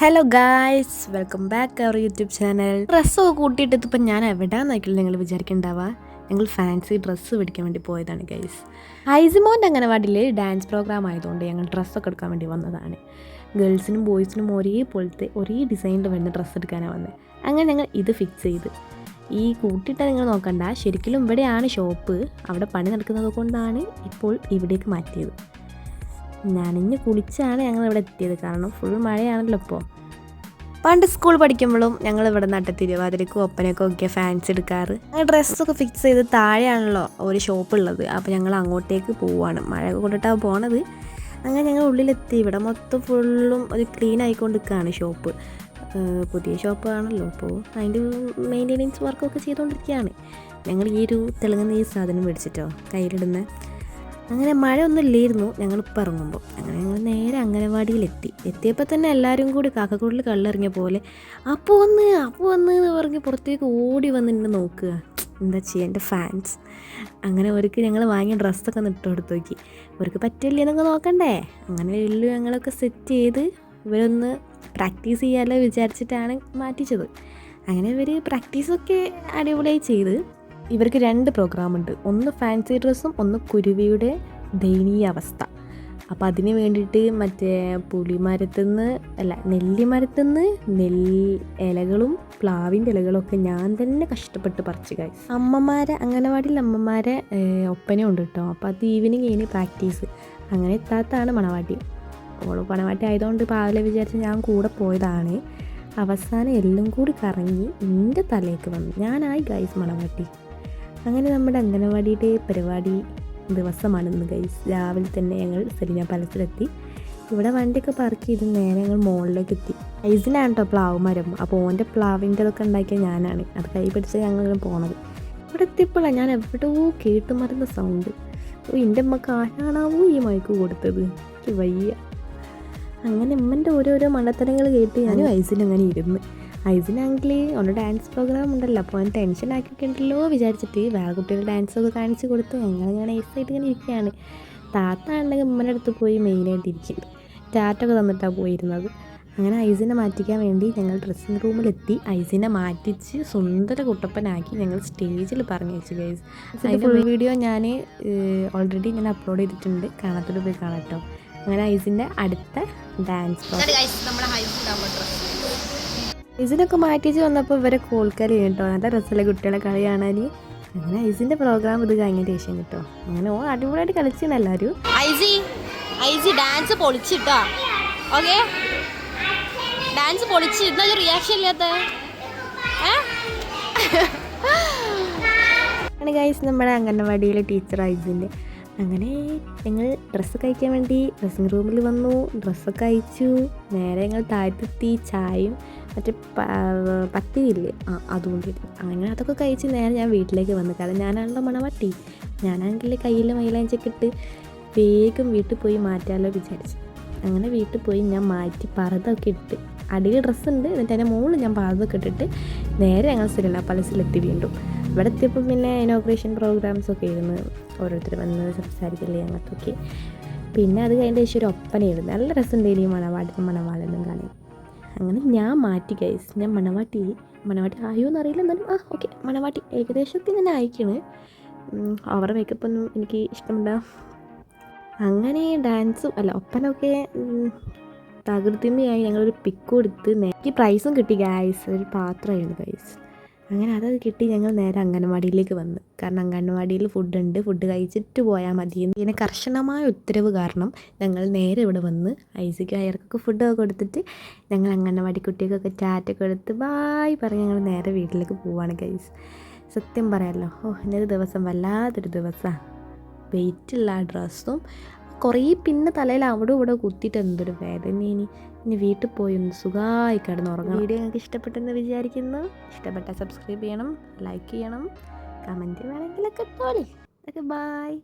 Hello guys welcome back our YouTube channel ഡ്രസ്സൊക്കെ കൂട്ടിയിട്ട് ഇപ്പം ഞാൻ എവിടെയാ നോക്കില്ല നിങ്ങൾ വിചാരിക്കണ്ടാവുക ഞങ്ങൾ ഫാൻസി ഡ്രസ്സ് പിടിക്കാൻ വേണ്ടി പോയതാണ് ഗൈസ് ഐസിമോന്റെ അംഗനവാടിയിൽ ഡാൻസ് പ്രോഗ്രാം ആയതുകൊണ്ട് ഞങ്ങൾ ഡ്രസ്സൊക്കെ എടുക്കാൻ വേണ്ടി വന്നതാണ്. ഗേൾസിനും ബോയ്സിനും ഒരേപോലത്തെ ഒരേ ഡിസൈനിൽ വരുന്ന ഡ്രസ്സ് എടുക്കാനാണ് വന്നത് അങ്ങനെ ഞങ്ങൾ ഇത് ഫിക്സ് ചെയ്ത്. ഈ കൂട്ടിയിട്ട് നിങ്ങൾ നോക്കണ്ട. ശരിക്കും ഇവിടെയാണ് ഷോപ്പ് അവിടെ പണി നടക്കുന്നത് കൊണ്ടാണ് ഇപ്പോൾ ഇവിടേക്ക് മാറ്റിയത്. നനഞ്ഞ് കുളിച്ചാണ് ഞങ്ങൾ ഇവിടെ എത്തിയത്. കാരണം ഫുൾ മഴയാണല്ലോ ഇപ്പോൾ പണ്ട് സ്കൂൾ പഠിക്കുമ്പോഴും ഞങ്ങൾ ഇവിടെ നട്ട തിരുവാതിരക്കും ഒപ്പനക്കും ഒക്കെ ഫാൻസ് എടുക്കാറ്. ഡ്രസ്സൊക്കെ ഫിക്സ് ചെയ്ത് താഴെയാണല്ലോ ഒരു ഷോപ്പ് ഉള്ളത്. അപ്പോൾ ഞങ്ങൾ അങ്ങോട്ടേക്ക് പോവാണ്. മഴ കൊണ്ടിട്ടാണ് പോണത്. അങ്ങനെ ഞങ്ങൾ ഉള്ളിലെത്തി. ഇവിടെ മൊത്തം ഫുള്ളും ഒരു ക്ലീൻ ആയിക്കൊണ്ടിരിക്കുകയാണ് ഷോപ്പ് പുതിയ ഷോപ്പ് ആണല്ലോ. അപ്പോൾ അതിന്റെ മെയിന്റെനൻസ് വർക്കൊക്കെ ചെയ്തുകൊണ്ടിരിക്കുകയാണ്. ഞങ്ങൾ ഈ ഒരു തെളിഞ്ഞ ഈ സാധനം മേടിച്ചിട്ടോ? കയ്യിലിടുന്ന അങ്ങനെ മഴ ഒന്നും ഇല്ലായിരുന്നു. ഇപ്പം ഇറങ്ങുമ്പോൾ അങ്ങനെ ഞങ്ങൾ നേരെ അംഗനവാടിയിലെത്തി. എത്തിയപ്പോൾ തന്നെ എല്ലാവരും കൂടി കാക്കക്കൂടിൽ കള്ളിറങ്ങിയ പോലെ അപ്പോൾ വന്ന് അപ്പോൾ വന്ന് എന്ന് പറഞ്ഞ് പുറത്തേക്ക് ഓടി വന്ന് എന്നെ നോക്കുക. എന്താ ചെയ്യുക എന്റെ ഫാൻസ്. അങ്ങനെ അവർക്ക് ഞങ്ങൾ വാങ്ങിയ ഡ്രസ്സൊക്കെ ഒന്ന് ഇട്ട് കൊടുത്ത് നോക്കി. അവർക്ക് പറ്റില്ല എന്നൊക്കെ നോക്കണ്ടേ? അങ്ങനെ വലിയ ഞങ്ങളൊക്കെ സെറ്റ് ചെയ്ത് ഇവരൊന്ന് പ്രാക്ടീസ് ചെയ്യാമല്ലോ വിചാരിച്ചിട്ടാണ് മാറ്റിച്ചത്. അങ്ങനെ ഇവർ പ്രാക്ടീസൊക്കെ അടിപൊളിയായി ചെയ്ത്. ഇവർക്ക് രണ്ട് പ്രോഗ്രാം ഉണ്ട്. ഒന്ന് ഫാൻസി ഡ്രസ്സും ഒന്ന് കുരുവിയുടെ ദയനീയ അവസ്ഥ. അപ്പം അതിന് വേണ്ടിയിട്ട് മറ്റേ പുളിമരത്തുനിന്ന് അല്ല നെല്ലിമരത്തുനിന്ന് നെല്ല് ഇലകളും പ്ലാവിന്റെ ഇലകളും ഒക്കെ ഞാൻ തന്നെ കഷ്ടപ്പെട്ട് പറിച്ചു കായ് അമ്മമാരെ അംഗനവാടിയിൽ അമ്മമാരെ ഒപ്പനെ ഉണ്ട് കേട്ടോ അപ്പോൾ അത് ഈവനിങ് കഴിഞ്ഞ് പ്രാക്ടീസ് അങ്ങനെ എത്താത്താണ് മണവാട്ടി. ഓൾ പണവാട്ടി ആയതുകൊണ്ട് പാവലെ വിചാരിച്ച് ഞാൻ കൂടെ പോയതാണ്. അവസാനം എല്ലാം കൂടി കറങ്ങി എന്റെ തലേക്ക് വന്നു. ഞാനായി ഗൈസ് മണവാട്ടി. അങ്ങനെ നമ്മുടെ അംഗനവാടിയുടെ പരിപാടി ദിവസമാണെന്ന് ഗൈസ് രാവിലെ തന്നെ ഞങ്ങൾ സെലിന പാലസിലെത്തി. ഇവിടെ വണ്ടിയൊക്കെ പാർക്ക് ചെയ്ത് നേരെ ഞങ്ങൾ മുകളിലേക്ക് എത്തി. ഐസിനാണ് കേട്ടോ പ്ലാവ് മരം. അപ്പോൾ ഓന്റെ പ്ലാവിന്റെ അതൊക്കെ ഉണ്ടാക്കിയ ഞാനാണ്. അത് കൈ പിടിച്ച് ഞങ്ങൾ പോണത്. ഇവിടെ എത്തിയപ്പോഴാണ് ഞാൻ എവിടെയോ കേട്ടു മരുന്ന സൗണ്ട് ഓ എന്റെ അമ്മയ്ക്ക് ആരാണാവോ ഈ മയക്ക് കൊടുത്തത്? എനിക്ക് വയ്യ. അങ്ങനെ ഉമ്മന്റെ ഓരോരോ മണ്ടത്തരങ്ങൾ കേട്ട് ഞാനും ഐസിനങ്ങനെ ഇരുന്ന്. ഐസിനാണെങ്കിൽ ഒന്ന് ഡാൻസ് പ്രോഗ്രാം ഉണ്ടല്ലോ അപ്പോൾ അവൻ ടെൻഷൻ ആക്കിയിട്ടുണ്ടല്ലോ വിചാരിച്ചിട്ട്. വേറെ കുട്ടികൾ ഡാൻസൊക്കെ കാണിച്ച് കൊടുത്ത് ഞങ്ങളിങ്ങനെ ഐസായിട്ട് ഇങ്ങനെ ഇരിക്കുകയാണ്. താത്ത ഉണ്ടെങ്കിൽ ഉമ്മന്റെ അടുത്ത് പോയി മെയിനായിട്ട് ഇരിക്കും. ടാറ്റൊക്കെ തന്നിട്ടാണ് പോയിരുന്നത്. അങ്ങനെ ഐസിനെ മാറ്റിക്കാൻ വേണ്ടി ഞങ്ങൾ ഡ്രസ്സിങ് റൂമിലെത്തി ഐസിനെ മാറ്റിച്ച് സുന്ദര കുട്ടപ്പനാക്കി ഞങ്ങൾ സ്റ്റേജിൽ പറഞ്ഞു വെച്ചു ഗൈസ് അതിന്റെ ഫുൾ വീഡിയോ ഞാൻ ഓൾറെഡി ഞാൻ അപ്ലോഡ് ചെയ്തിട്ടുണ്ട്. കാണാത്തോട് പോയി കാണാം കേട്ടോ അങ്ങനെ ഐസിന്റെ അടുത്ത ഡാൻസ് ഐസിനൊക്കെ മാറ്റിച്ച് വന്നപ്പോൾ ഇവരെ കോൾക്കാരി കേട്ടോ. നല്ല രസമുള്ള കുട്ടികളെ കളി കാണാൻ അങ്ങനെ ഐസിന്റെ പ്രോഗ്രാം ഇത് കഴിഞ്ഞ ശേഷം കേട്ടോ. അങ്ങനെ ഓ അടിപൊളിയായിട്ട് കളിച്ചാണ് എല്ലാവരും ഐസി ഐസി ഡാൻസ് പൊളിച്ചിട്ടോ? ഓക്കെ ഡാൻസ് പൊളിച്ച്. ഇന്നൊരു റിയാക്ഷൻ ഇല്ലാത്ത? ആണ് ഗൈസ് നമ്മുടെ അംഗനവാടിയിലെ ടീച്ചർ ഐസിന്റെ അങ്ങനെ ഞങ്ങൾ ഡ്രസ്സ് കഴിക്കാൻ വേണ്ടി ഡ്രസ്സിങ് റൂമിൽ വന്നു. ഡ്രസ്സൊക്കെ അയച്ചു. നേരെ ഞങ്ങൾ താഴ്ത്തെത്തി ചായയും മറ്റേ പത്തിരിയില്ലേ ആ അതുകൊണ്ട് അങ്ങനെ അതൊക്കെ കഴിച്ച് നേരെ ഞാൻ വീട്ടിലേക്ക് വന്നു കാരണം ഞാനാണല്ലോ മണവാട്ടി. ഞാനാണെങ്കിൽ കയ്യിൽ മൈലാഞ്ചൊക്കെ ഇട്ട് വേഗം വീട്ടിൽ പോയി മാറ്റാമല്ലോ വിചാരിച്ചു. അങ്ങനെ വീട്ടിൽ പോയി ഞാൻ മാറ്റി പറതൊക്കെ ഇട്ട്. അടിയിൽ ഡ്രസ്സുണ്ട് എന്നിട്ട് അതിന്റെ മുകളിൽ ഞാൻ പറതൊക്കെ ഇട്ടിട്ട് നേരെ ഞങ്ങൾ സിനിമ പലസിലെത്തി വീണ്ടും. ഇവിടെ എത്തിയപ്പോൾ പിന്നെ ഇനോഗ്രേഷൻ പ്രോഗ്രാംസ് ഒക്കെ ഇരുന്ന് ഓരോരുത്തർ വന്ന് സംസാരിക്കില്ലേ അങ്ങനത്തൊക്കെ. പിന്നെ അത് കഴിഞ്ഞ ശേഷം ഒരു ഒപ്പനയായിരുന്നു. നല്ല രസമുണ്ടായിരുന്നു ഈ മണവാട്ടിനും മണവാളിനും കാണാൻ. അങ്ങനെ ഞാൻ മാറ്റി ഗൈസ് ഞാൻ മണവാട്ടി മണവാട്ടി ആയോ എന്നറിയില്ല. എന്നാലും ആ ഓക്കെ മണവാട്ടി ഏകദേശമൊക്കെ ഞാൻ അയക്കണ് അവരുടെ മേക്കപ്പ് ഒന്നും എനിക്ക് ഇഷ്ടമില്ല. അങ്ങനെ ഡാൻസും അല്ല ഒപ്പനൊക്കെ ഉം, തകൃതിമയായി ഞങ്ങളൊരു പിക്ക് കൊടുത്ത് എനിക്ക് പ്രൈസും കിട്ടി ഗൈസ് ഒരു പാത്രമായിരുന്നു ഗൈസ് അങ്ങനെ അത് കിട്ടി ഞങ്ങൾ നേരെ അംഗനവാടിയിലേക്ക് വന്ന്. കാരണം അംഗനവാടിയിൽ ഫുഡ് ഉണ്ട് ഫുഡ് കഴിച്ചിട്ട് പോയാൽ മതി ഇതിന് കർശനമായ ഉത്തരവ് കാരണം ഞങ്ങൾ നേരെ ഇവിടെ വന്ന് ഐസിക്ക് അയർക്കൊക്കെ ഫുഡൊക്കെ കൊടുത്തിട്ട് ഞങ്ങൾ അംഗനവാടി കുട്ടികൾക്കൊക്കെ ചാറ്റൊക്കെ എടുത്ത് ബായ് പറഞ്ഞ് ഞങ്ങൾ നേരെ വീട്ടിലേക്ക് പോവാണ് ഗൈസ് സത്യം പറയാമല്ലോ ഓ ഇന്നൊരു ദിവസം വല്ലാത്തൊരു ദിവസമാണ് വെയിറ്റുള്ള ആ ഡ്രസ്സും കുറേ പിന്നെ തലയിൽ അവിടെ ഇവിടെ കുത്തിയിട്ട് എന്തൊരു വേദന ഇനി വീട്ടിൽ പോയി ഒന്ന് സുഖമായി കിടന്നുറങ്ങണം വീഡിയോ നിങ്ങൾക്ക് ഇഷ്ടപ്പെട്ടെന്ന് വിചാരിക്കുന്നു. ഇഷ്ടപ്പെട്ടാൽ സബ്സ്ക്രൈബ് ചെയ്യണം ലൈക്ക് ചെയ്യണം കമന്റ് വേണമെങ്കിലൊക്കെ പോലെ ഓക്കെ ബായ്